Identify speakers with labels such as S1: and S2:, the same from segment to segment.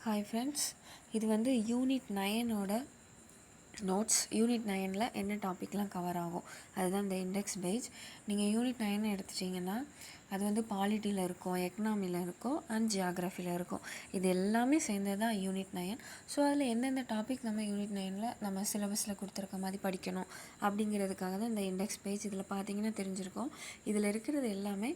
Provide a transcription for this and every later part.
S1: Hi friends இது வந்து unit நைனோட notes unit நைனில் என்ன டாப்பிக்லாம் கவர் ஆகும்? அதுதான் இந்த இண்டெக்ஸ் பேஜ் நீங்கள் யூனிட் நைன் எடுத்துட்டிங்கன்னா அது வந்து பாலிட்டியில் இருக்கும் எக்கனாமியில் இருக்கும் அண்ட் ஜியாகிரஃபியில் இருக்கும். இது எல்லாமே சேர்ந்தது தான் யூனிட் நைன் ஸோ அதில் எந்தெந்த டாபிக் நம்ம யூனிட் நைனில் நம்ம சிலபஸில் கொடுத்துருக்க மாதிரி படிக்கணும் அப்படிங்கிறதுக்காக தான் இந்த இண்டெக்ஸ் பேஜ் இதில் பார்த்தீங்கன்னா தெரிஞ்சிருக்கும். இதில் இருக்கிறது எல்லாமே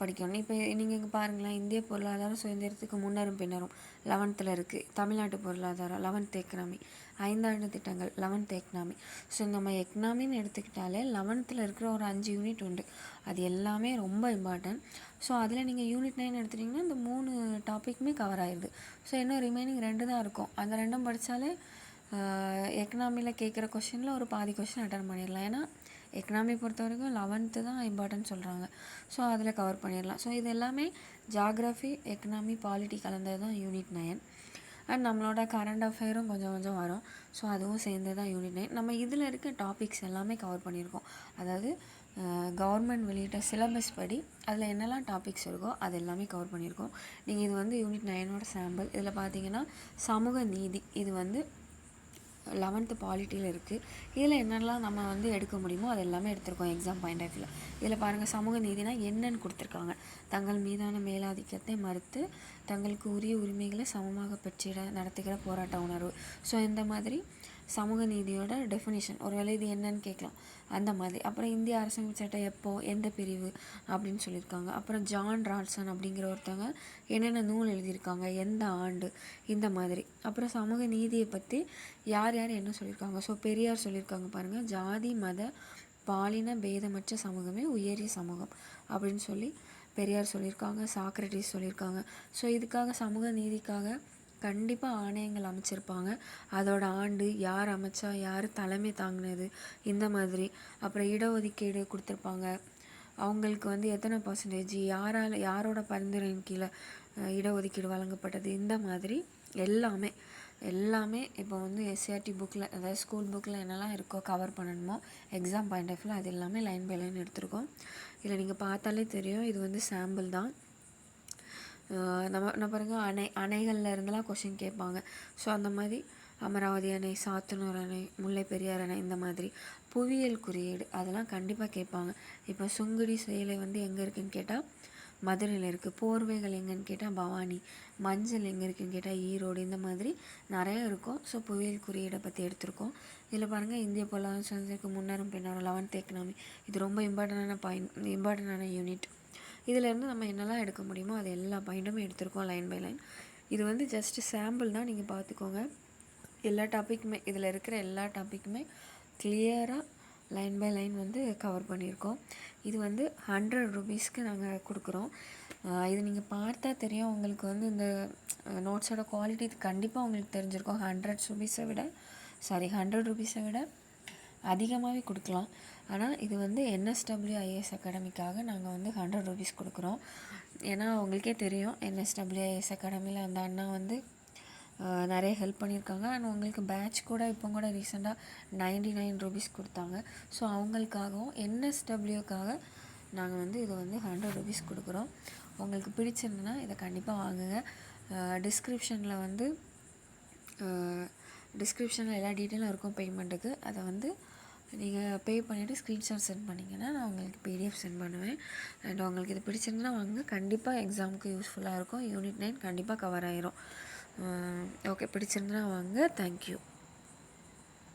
S1: படிக்கணும். இப்போ நீங்கள் இங்கே பாருங்களேன் இந்திய பொருளாதாரம் சுதந்திரத்துக்கு முன்னரும் பின்னரும் லெவன்த்தில் இருக்குது தமிழ்நாட்டு பொருளாதாரம் லெவன்த் எக்கனாமி ஐந்தாண்டு திட்டங்கள் லெவன்த் எக்கனாமி ஸோ நம்ம எக்கனாமின்னு எடுத்துக்கிட்டாலே லெவன்த்தில் இருக்கிற ஒரு அஞ்சு யூனிட் உண்டு. அது எல்லாமே ரொம்ப இம்பார்ட்டன்ட் ஸோ அதில் நீங்கள் யூனிட் நைன் எடுத்துட்டிங்கன்னா இந்த மூணு டாப்பிக்குமே கவர் ஆயிடுது ஸோ இன்னும் ரிமைனிங் ரெண்டு தான் இருக்கும். அந்த ரெண்டும் படித்தாலே எக்கனாமியில் கேட்குற கொஷினில் ஒரு பாதி கொஷின் அட்டன் பண்ணிடலாம். ஏன்னா எக்கனாமி பொறுத்த வரைக்கும் லெவன்த்து தான் இம்பார்ட்டன்ட் சொல்கிறாங்க ஸோ அதில் கவர் பண்ணிடலாம். ஸோ இது எல்லாமே ஜாகிரஃபி எக்கனாமி பாலிட்டி கலந்தது தான் யூனிட் நைன் அண்ட் நம்மளோட கரண்ட் அஃபேரும் கொஞ்சம் கொஞ்சம் வரும். ஸோ அதுவும் சேர்ந்து தான் யூனிட் நைன் நம்ம இதில் இருக்க டாபிக்ஸ் எல்லாமே கவர் பண்ணியிருக்கோம். அதாவது கவர்மெண்ட் வெளியிட்ட சிலபஸ் படி அதில் என்னெல்லாம் டாபிக்ஸ் இருக்கோ அது எல்லாமே கவர் பண்ணியிருக்கோம். நீங்கள் இது வந்து யூனிட் நைனோட சாம்பிள் இதில் பார்த்தீங்கன்னா சமூக நீதி. இது வந்து லெவன்த்து பாலிட்டியில் இருக்குது இதில் என்னெல்லாம் நம்ம வந்து எடுக்க முடியுமோ அது எல்லாமே எடுத்திருக்கோம் எக்ஸாம் பாயிண்ட் ஆஃப் வியூவில் இதில் பாருங்கள் சமூக நீதினா என்னன்னு கொடுத்துருக்காங்க. தங்கள் மீதான மேலாதிக்கத்தை மறுத்து தங்களுக்கு உரிய உரிமைகளை சமமாக பெற்றிட நடத்துகிற போராட்ட உணர்வு. ஸோ இந்த மாதிரி சமூக நீதியோட டெஃபினிஷன் ஒருவேளை இது என்னன்னு கேட்கலாம். அந்த மாதிரி. அப்புறம் இந்திய அரசமைப்பு சட்டம் எப்போ எந்த பிரிவு அப்படின்னு சொல்லியிருக்காங்க. அப்புறம் ஜான் ராட்சன் அப்படிங்கிற ஒருத்தவங்க என்னென்ன நூல் எழுதியிருக்காங்க எந்த ஆண்டு இந்த மாதிரி. அப்புறம் சமூக நீதியை பற்றி யார் யார் என்ன சொல்லியிருக்காங்க? ஸோ பெரியார் சொல்லியிருக்காங்க பாருங்கள் ஜாதி மத பாலின பேதமற்ற சமூகமே உயரிய சமூகம் அப்படின்னு சொல்லி பெரியார் சொல்லியிருக்காங்க சாக்ரட்டிஸ் சொல்லியிருக்காங்க. ஸோ இதுக்காக சமூக நீதிக்காக கண்டிப்பாக ஆணையங்கள் அமைச்சிருப்பாங்க. அதோட ஆண்டு யார் அமைச்சா யார் தலைமை தாங்கினது இந்த மாதிரி. அப்புறம் இடஒதுக்கீடு கொடுத்துருப்பாங்க. அவங்களுக்கு வந்து எத்தனை பர்சன்டேஜ் யாரால் யாரோட பரிந்துரையின் கீழே இடஒதுக்கீடு வழங்கப்பட்டது இந்த மாதிரி எல்லாமே எல்லாமே இப்போ வந்து எஸ்சிஆர்டி புக்கில் அதாவது ஸ்கூல் புக்கில் என்னெல்லாம் இருக்கோ கவர் பண்ணணுமோ எக்ஸாம் பாயிண்ட் ஆஃப் அது எல்லாமே லைன் பை லைன் எடுத்திருக்கோம். இதில் நீங்கள் பார்த்தாலே தெரியும் இது வந்து சாம்பிள் தான். நம்ம என்ன பாருங்கள் அணை அணைகளில் இருந்தெல்லாம் கொஷின் கேட்பாங்க. ஸோ அந்த மாதிரி அமராவதி அணை சாத்தனூர் அணை முல்லை பெரியார் அணை இந்த மாதிரி புவியியல் குறியீடு அதெல்லாம் கண்டிப்பாக கேட்பாங்க. இப்போ சுங்குடி சேலை வந்து எங்கே இருக்குதுன்னு கேட்டால் மதுரையில் இருக்குது போர்வைகள் எங்கேன்னு கேட்டால் பவானி. மஞ்சள் எங்கே இருக்குதுன்னு கேட்டால் ஈரோடு. இந்த மாதிரி நிறைய இருக்கும். ஸோ புவியியல் குறியீடை பற்றி எடுத்திருக்கோம். இதில் பாருங்கள் இந்திய பொருளாதார சுதந்திரத்துக்கு முன்னரும் பின்னரும் லெவன்த் எக்கனாமி இது ரொம்ப இம்பார்ட்டண்டான பாயிண்ட் இம்பார்ட்டண்டான யூனிட் இதிலேருந்து நம்ம என்னெல்லாம் எடுக்க முடியுமோ அது எல்லா பாயிண்ட்டும் எடுத்திருக்கோம் லைன் பை லைன் இது வந்து ஜஸ்ட்டு சாம்பிள் தான் நீங்கள் பார்த்துக்கோங்க. எல்லா டாப்பிக்குமே இதில் இருக்கிற எல்லா டாப்பிக்குமே கிளியராக லைன் பை லைன் வந்து கவர் பண்ணியிருக்கோம். இது வந்து ஹண்ட்ரட் ருபீஸ்க்கு நாங்கள் கொடுக்குறோம். இது நீங்கள் பார்த்தா தெரியும். உங்களுக்கு வந்து இந்த நோட்ஸோட குவாலிட்டி இது கண்டிப்பாக உங்களுக்கு தெரிஞ்சிருக்கும். ஹண்ட்ரட் ருபீஸை விட சாரி ஹண்ட்ரட் ருபீஸை விட அதிகமாகவே கொடுக்கலாம். ஆனால் இது வந்து என்எஸ்டபிள்யூ ஐஏஎஸ் அகாடமிக்காக நாங்கள் வந்து ஹண்ட்ரட் ருபீஸ் கொடுக்குறோம். ஏன்னா உங்களுக்கே தெரியும் என்எஸ்டபிள்யூ ஐஏஎஸ் அகாடமியில் அந்த அண்ணா வந்து நிறைய ஹெல்ப் பண்ணியிருக்காங்க. அண்ட் உங்களுக்கு பேட்ச் கூட இப்போ கூட ரீசெண்டாக நைன்டி நைன் ருபீஸ் கொடுத்தாங்க. ஸோ அவங்களுக்காகவும் என்எஸ்டபிள்யூக்காக நாங்கள் வந்து இது வந்து ஹண்ட்ரட் ருபீஸ் கொடுக்குறோம். உங்களுக்கு பிடிச்சிருந்ததுன்னா இதை கண்டிப்பாக வாங்குங்க. டிஸ்கிரிப்ஷனில் வந்து டிஸ்கிரிப்ஷனில் எல்லா டீட்டெயிலும் இருக்கும் பேமெண்ட்டுக்கு அதை வந்து நீங்கள் பே பண்ணிவிட்டு ஸ்க்ரீன்ஷாட் சென்ட் பண்ணிங்கன்னா நான் உங்களுக்கு பிடிஎஃப் சென்ட் பண்ணுவேன். அண்ட் உங்களுக்கு இது பிடிச்சிருந்துன்னா வாங்க கண்டிப்பாக எக்ஸாமுக்கு யூஸ்ஃபுல்லாக இருக்கும். யூனிட் நைன் கண்டிப்பாக கவர் ஆயிரும். ஓகே பிடிச்சிருந்தா வாங்க தேங்க்யூ